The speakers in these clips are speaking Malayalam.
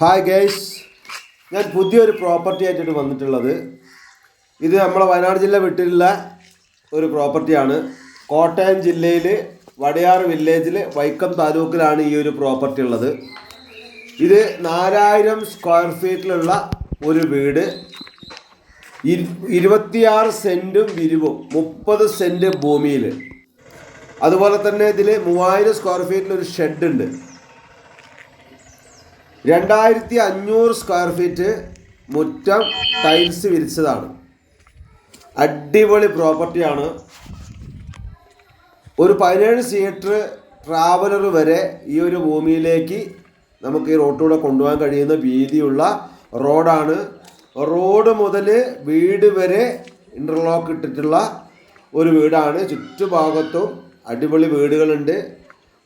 ഹായ് ഗേയ്സ് ഞാൻ പുതിയൊരു പ്രോപ്പർട്ടി ആയിട്ടാണ് വന്നിട്ടുള്ളത്. ഇത് നമ്മളെ വയനാട് ജില്ല വിട്ടിലുള്ള ഒരു പ്രോപ്പർട്ടിയാണ് കോട്ടയം ജില്ലയിൽ വടയാർ വില്ലേജിൽ വൈക്കം താലൂക്കിലാണ് ഈ ഒരു പ്രോപ്പർട്ടി ഉള്ളത്. ഇത് നാലായിരം സ്ക്വയർ ഫീറ്റിലുള്ള ഒരു വീട്. ഇരു- ഇരുപത്തിയാറ് സെന്റും വിരിവും മുപ്പത് സെന്റ് ഭൂമിയിൽ അതുപോലെ തന്നെ ഇതിൽ മൂവായിരം സ്ക്വയർ ഫീറ്റിൽ ഒരു ഷെഡ് ഉണ്ട്. രണ്ടായിരത്തി അഞ്ഞൂറ് സ്ക്വയർ ഫീറ്റ് മുറ്റം ടൈൽസ് വിരിച്ചതാണ്. അടിപൊളി പ്രോപ്പർട്ടിയാണ് ഒരു പതിനേഴ് സീറ്റർ ട്രാവലർ വരെ ഈ ഒരു ഭൂമിയിലേക്ക് നമുക്ക് ഈ റോട്ടിലൂടെ കൊണ്ടുപോകാൻ കഴിയുന്ന വീതിയുള്ള റോഡാണ് റോഡ് മുതൽ വീട് വരെ ഇന്റർലോക്ക് ഇട്ടിട്ടുള്ള ഒരു വീടാണ്. ചുറ്റുഭാഗത്തും അടിപൊളി വീടുകളുണ്ട്.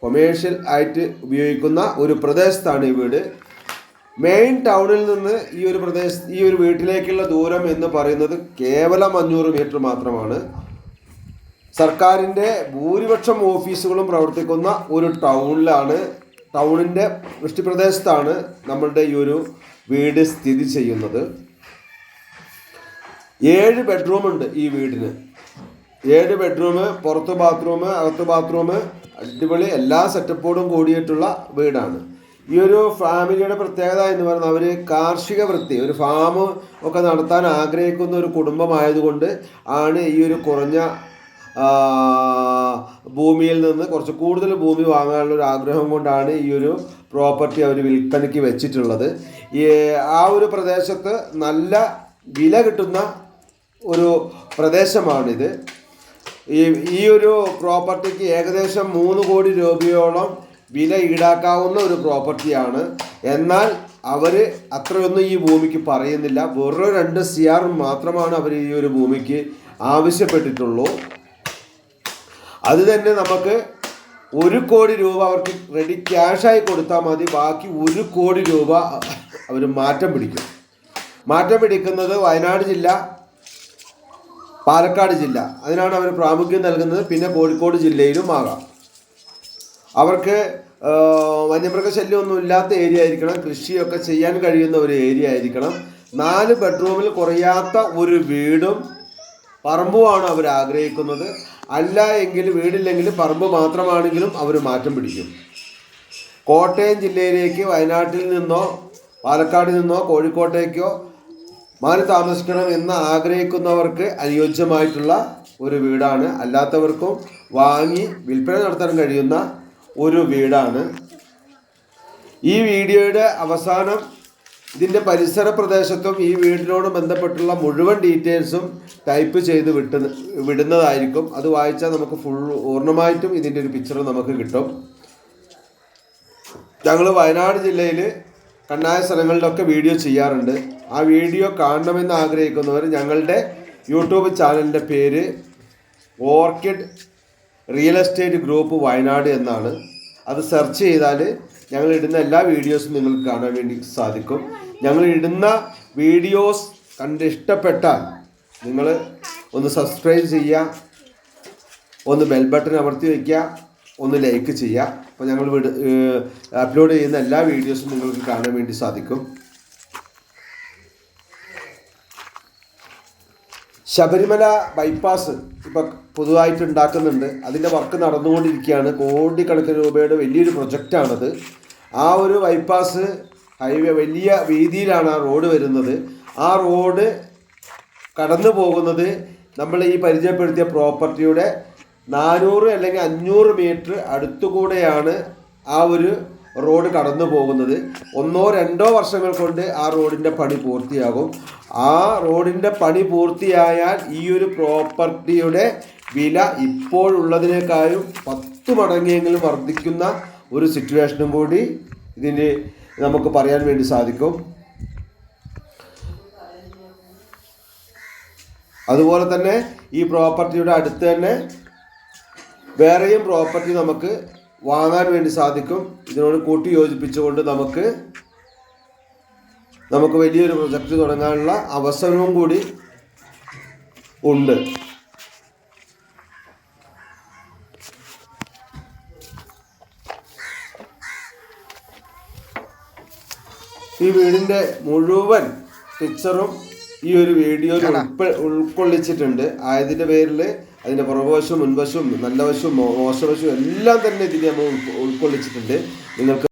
കൊമേഴ്ഷ്യൽ ആയിട്ട് ഉപയോഗിക്കുന്ന ഒരു പ്രദേശത്താണ് ഈ വീട്. മെയിൻ ടൗണിൽ നിന്ന് ഈ ഒരു പ്രദേശ ഈ ഒരു വീട്ടിലേക്കുള്ള ദൂരം എന്ന് പറയുന്നത് കേവലം അഞ്ഞൂറ് മീറ്റർ മാത്രമാണ്. സർക്കാരിന്റെ ഭൂരിപക്ഷം ഓഫീസുകളും പ്രവർത്തിക്കുന്ന ഒരു ടൗണിലാണ് ടൗണിന്റെ വൃഷ്ടിപ്രദേശത്താണ് നമ്മളുടെ ഈ ഒരു വീട് സ്ഥിതി ചെയ്യുന്നത്. ഏഴ് ബെഡ്റൂം ഉണ്ട് ഈ വീടിന്. ഏഴ് ബെഡ്റൂം പുറത്ത് ബാത്റൂം അകത്ത് ബാത്റൂം അടിപൊളി എല്ലാ സെറ്റപ്പോടും കൂടിയിട്ടുള്ള വീടാണ്. ഈ ഒരു ഫാമിലിയുടെ പ്രത്യേകത എന്ന് പറയുന്നത് അവർ കാർഷിക വൃത്തി ഒരു ഫാം ഒക്കെ നടത്താൻ ആഗ്രഹിക്കുന്ന ഒരു കുടുംബമായതുകൊണ്ട് ആണ് ഈ ഒരു കുറഞ്ഞ ഭൂമിയിൽ നിന്ന് കുറച്ച് കൂടുതൽ ഭൂമി വാങ്ങാനുള്ള ഒരു ആഗ്രഹം കൊണ്ടാണ് ഈ ഒരു പ്രോപ്പർട്ടി അവർ വിൽപ്പനയ്ക്ക് വെച്ചിട്ടുള്ളത്. ഈ ആ ഒരു പ്രദേശത്ത് നല്ല വില കിട്ടുന്ന ഒരു പ്രദേശമാണിത്. ഈ ഈ ഒരു പ്രോപ്പർട്ടിക്ക് ഏകദേശം മൂന്ന് കോടി രൂപയോളം വില ഈടാക്കാവുന്ന ഒരു പ്രോപ്പർട്ടിയാണ് എന്നാൽ അവർ അത്രയൊന്നും ഈ ഭൂമിക്ക് പറയുന്നില്ല. വെറും രണ്ട് സി ആർ മാത്രമാണ് അവർ ഈ ഒരു ഭൂമിക്ക് ആവശ്യപ്പെട്ടിട്ടുള്ളൂ. അത് തന്നെ നമുക്ക് ഒരു കോടി രൂപ അവർക്ക് റെഡി ക്യാഷായി കൊടുത്താൽ മതി. ബാക്കി ഒരു കോടി രൂപ അവർ മാറ്റം പിടിക്കും. മാറ്റം പിടിക്കുന്നത് വയനാട് ജില്ല പാലക്കാട് ജില്ല. അതിനാണ് അവർ പ്രാമുഖ്യം നൽകുന്നത്. പിന്നെ കോഴിക്കോട് ജില്ലയിലും ആകാം. അവർക്ക് വന്യമൃഗശല്യമൊന്നും ഇല്ലാത്ത ഏരിയ ആയിരിക്കണം. കൃഷിയൊക്കെ ചെയ്യാൻ കഴിയുന്ന ഒരു ഏരിയ ആയിരിക്കണം. നാല് ബെഡ്റൂമിൽ കുറയാത്ത ഒരു വീടും പറമ്പുമാണ് അവർ ആഗ്രഹിക്കുന്നത്. അല്ല എങ്കിൽ വീടില്ലെങ്കിൽ പറമ്പ് മാത്രമാണെങ്കിലും അവർ മാറ്റം പിടിക്കും. കോട്ടയം ജില്ലയിലേക്ക് വയനാട്ടിൽ നിന്നോ പാലക്കാട് നിന്നോ കോഴിക്കോട്ടേക്കോ മാറി താമസിക്കണം എന്ന് ആഗ്രഹിക്കുന്നവർക്ക് അനുയോജ്യമായിട്ടുള്ള ഒരു വീടാണ്. അല്ലാത്തവർക്കും വാങ്ങി വിൽപ്പന നടത്താൻ കഴിയുന്ന ഒരു വീടാണ്. ഈ വീഡിയോയുടെ അവസാനം ഇതിന്റെ പരിസര പ്രദേശത്തും ഈ വീടിനോട് ബന്ധപ്പെട്ടുള്ള മുഴുവൻ ഡീറ്റെയിൽസും ടൈപ്പ് ചെയ്ത് വിട്ട് വിടുന്നതായിരിക്കും. അത് വായിച്ചാൽ നമുക്ക് ഫുൾ പൂർണമായിട്ടും ഇതിന്റെ ഒരു പിക്ചർ നമുക്ക് കിട്ടും. ഞങ്ങൾ വയനാട് ജില്ലയിൽ കണ്ണായ സ്ഥലങ്ങളിലൊക്കെ വീഡിയോ ചെയ്യാറുണ്ട്. ആ വീഡിയോ കാണണമെന്ന് ആഗ്രഹിക്കുന്നവർ ഞങ്ങളുടെ യൂട്യൂബ് ചാനലിന്റെ പേര് orchid real estate group Wayanad എന്നാണ്. അത് സെർച്ച് ചെയ്താൽ ഞങ്ങൾ ഇടുന്ന എല്ലാ വീഡിയോസും നിങ്ങൾക്ക് കാണാൻ വേണ്ടി സാധിക്കും. ഞങ്ങൾ ഇടുന്ന വീഡിയോസ് കണ്ട് ഇഷ്ടപ്പെട്ടാൽ നിങ്ങൾ ഒന്ന് സബ്സ്ക്രൈബ് ചെയ്യുക ഒന്ന് ബെൽ ബട്ടൺ അമർത്തി വയ്ക്കുക ഒന്ന് ലൈക്ക് ചെയ്യുക അപ്പോൾ ഞങ്ങൾ വിട് അപ്ലോഡ് ചെയ്യുന്ന എല്ലാ വീഡിയോസും നിങ്ങൾക്ക് കാണാൻ വേണ്ടി സാധിക്കും. ശബരിമല ബൈപ്പാസ് ഇപ്പം പുതുതായിട്ട് ഉണ്ടാക്കുന്നുണ്ട്. അതിന്റെ വർക്ക് നടന്നുകൊണ്ടിരിക്കുകയാണ്. കോടിക്കണക്കിന് രൂപയുടെ വലിയൊരു പ്രൊജക്റ്റാണത്. ആ ഒരു ബൈപ്പാസ് ഹൈവേ വലിയ വീതിയിലാണ് ആ റോഡ് വരുന്നത്. ആ റോഡ് കടന്നു പോകുന്നത് നമ്മൾ ഈ പരിചയപ്പെടുത്തിയ പ്രോപ്പർട്ടിയുടെ നാനൂറ് അല്ലെങ്കിൽ അഞ്ഞൂറ് മീറ്റർ അടുത്തുകൂടെയാണ് ആ ഒരു റോഡ് കടന്നു പോകുന്നത്. ഒന്നോ രണ്ടോ വർഷങ്ങൾ കൊണ്ട് ആ റോഡിന്റെ പണി പൂർത്തിയാകും. ആ റോഡിന്റെ പണി പൂർത്തിയായാൽ ഈ ഒരു പ്രോപ്പർട്ടിയുടെ വില ഇപ്പോഴുള്ളതിനേക്കാളും പത്ത് മടങ്ങിയെങ്കിലും വർദ്ധിക്കുന്ന ഒരു സിറ്റുവേഷനും കൂടി ഇതിന് നമുക്ക് പറയാൻ വേണ്ടി സാധിക്കും. അതുപോലെ തന്നെ ഈ പ്രോപ്പർട്ടിയുടെ അടുത്ത് തന്നെ വേറെയും പ്രോപ്പർട്ടി നമുക്ക് വാങ്ങാൻ വേണ്ടി സാധിക്കും. ഇതിനോട് കൂട്ടി യോജിപ്പിച്ചുകൊണ്ട് നമുക്ക് നമുക്ക് വലിയൊരു പ്രൊജക്റ്റ് തുടങ്ങാനുള്ള അവസരവും കൂടി ഉണ്ട്. ഈ വീടിന്റെ മുഴുവൻ പിക്ചറും ഈ ഒരു വീഡിയോയിൽ ഉൾക്കൊള്ളിച്ചിട്ടുണ്ട്. ആയതിന്റെ പേരിൽ അതിന്റെ പുറകുവശവും മുൻവശവും നല്ല വശവും മോശവശവും എല്ലാം തന്നെ ഇതിൽ നമ്മൾ ഉൾക്കൊള്ളിച്ചിട്ടുണ്ട്. നിങ്ങൾക്ക്